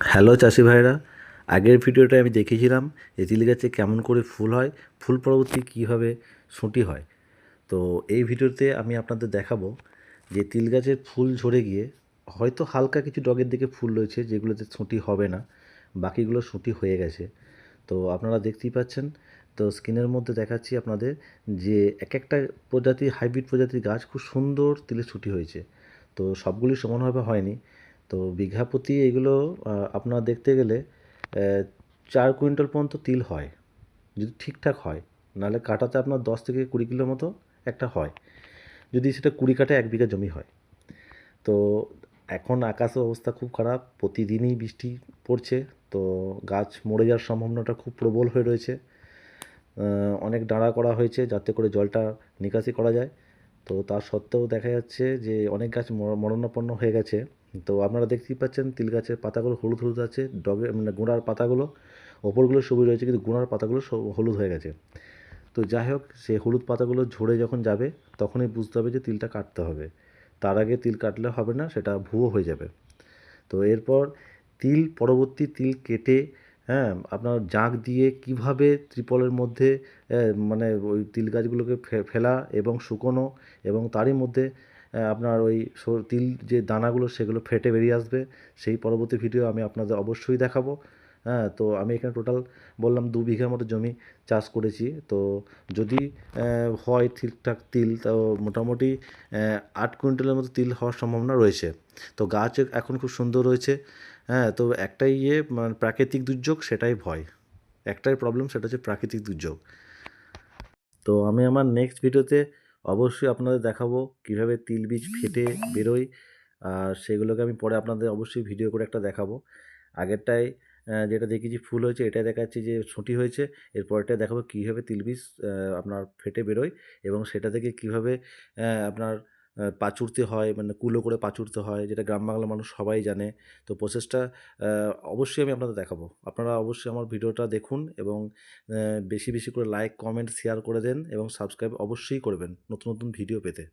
Hello চাষি ভাইরা আগের ভিডিওটায় আমি দেখেছিলাম যে তিল গাছে কেমন করে ফুল হয়, ফুল পরবর্তী কীভাবে সুঁটি হয়। তো এই ভিডিওতে আমি আপনাদের দেখাবো যে তিল গাছের ফুল ঝরে গিয়ে হয়তো হালকা কিছু ডগের দিকে ফুল রয়েছে যেগুলোতে সুঁটি হবে না, বাকিগুলো সুঁটি হয়ে গেছে। তো আপনারা দেখতেই পাচ্ছেন, তো স্ক্রিনের মধ্যে দেখাচ্ছি আপনাদের যে এক একটা প্রজাতি, হাইব্রিড প্রজাতির গাছ খুব সুন্দর তিলে ছুটি হয়েছে। তো সবগুলি সমানভাবে হয়নি তো বিঘা প্রতি এগুলো আপনার দেখতে গেলে চার কুইন্টাল পর্যন্ত তিল হয়। যদি ঠিকঠাক হয়, নাহলে কাটাতে আপনার দশ থেকে কুড়ি কিলোর মতো একটা হয়। যদি সেটা কুড়ি কাঠে এক বিঘা জমি হয়। তো এখন আকাশের অবস্থা খুব খারাপ, প্রতিদিনই বৃষ্টি পড়ছে, তো গাছ মরে যাওয়ার সম্ভাবনাটা খুব প্রবল হয়ে রয়েছে। অনেক ডাঁড়া করা হয়েছে যাতে করে জলটা নিকাশি করা যায়। তো তার সত্ত্বেও দেখা যাচ্ছে যে অনেক গাছ মরণাপন্ন হয়ে গেছে। তো আপনারা দেখতেই পাচ্ছেন, তিল গাছের পাতাগুলো হলুদ হলুদ আছে, ডগে মানে গোড়ার পাতাগুলো, ওপরগুলো সবুজ রয়েছে, কিন্তু গোড়ার পাতাগুলো হলুদ হয়ে গেছে। তো যাই হোক সেই হলুদ পাতাগুলো ঝরে যখন যাবে, তখনই বুঝতে হবে যে তিলটা কাটতে হবে। তার আগে তিল কাটলে হবে না, সেটা ভুয়ো হয়ে যাবে। তো এরপর তিল, পরবর্তী তিল কেটে হ্যাঁ আপনার জাঁক দিয়ে কীভাবে ত্রিপলের মধ্যে মানে ওই তিল গাছগুলোকে ফেলা এবং শুকোনো এবং তারই মধ্যে আপনার ওই তিল যে দানাগুলো, সেগুলো ফেটে বেরিয়ে আসবে। সেই পরবর্তী ভিডিও আমি আপনাদের অবশ্যই দেখাবো। হ্যাঁ তো আমি এখানে টোটাল বললাম দু বিঘার মতো জমি চাষ করেছি। তো যদি হয় ঠিকঠাক তিল, তো মোটামুটি আট কুইন্টালের মতো তিল হওয়ার সম্ভাবনা রয়েছে। তো গাছ এখন খুব সুন্দর রয়েছে। হ্যাঁ তো একটাই ইয়ে মানে প্রাকৃতিক দুর্যোগ, সেটাই ভয়। একটাই প্রবলেম সেটা হচ্ছে প্রাকৃতিক দুর্যোগ। তো আমি আমার নেক্সট ভিডিওতে অবশ্যই আপনাদের দেখাবো কীভাবে তিল বীজ ফেটে বেরোয়। আর সেগুলোকে আমি পরে আপনাদের অবশ্যই ভিডিও করে একটা দেখাবো। আগেরটায় যেটা দেখেছি ফুল হয়েছে, এটাই দেখাচ্ছি যে ছুটি হয়েছে। এরপরটা দেখাবো কীভাবে তিল বীজ আপনার ফেটে বেরোয় এবং সেটা থেকে কীভাবে আপনার পাচুরতে হয় মানে কুলো করে পাচুরতে হয়, যেটা গ্রাম বাংলার মানুষ সবাই জানে। তো প্রসেসটা অবশ্যই আমি আপনাদের দেখাবো। আপনারা অবশ্যই আমার ভিডিওটা দেখুন এবং বেশি বেশি করে লাইক কমেন্ট শেয়ার করে দেন এবং সাবস্ক্রাইব অবশ্যই করবেন নতুন নতুন ভিডিও পেতে।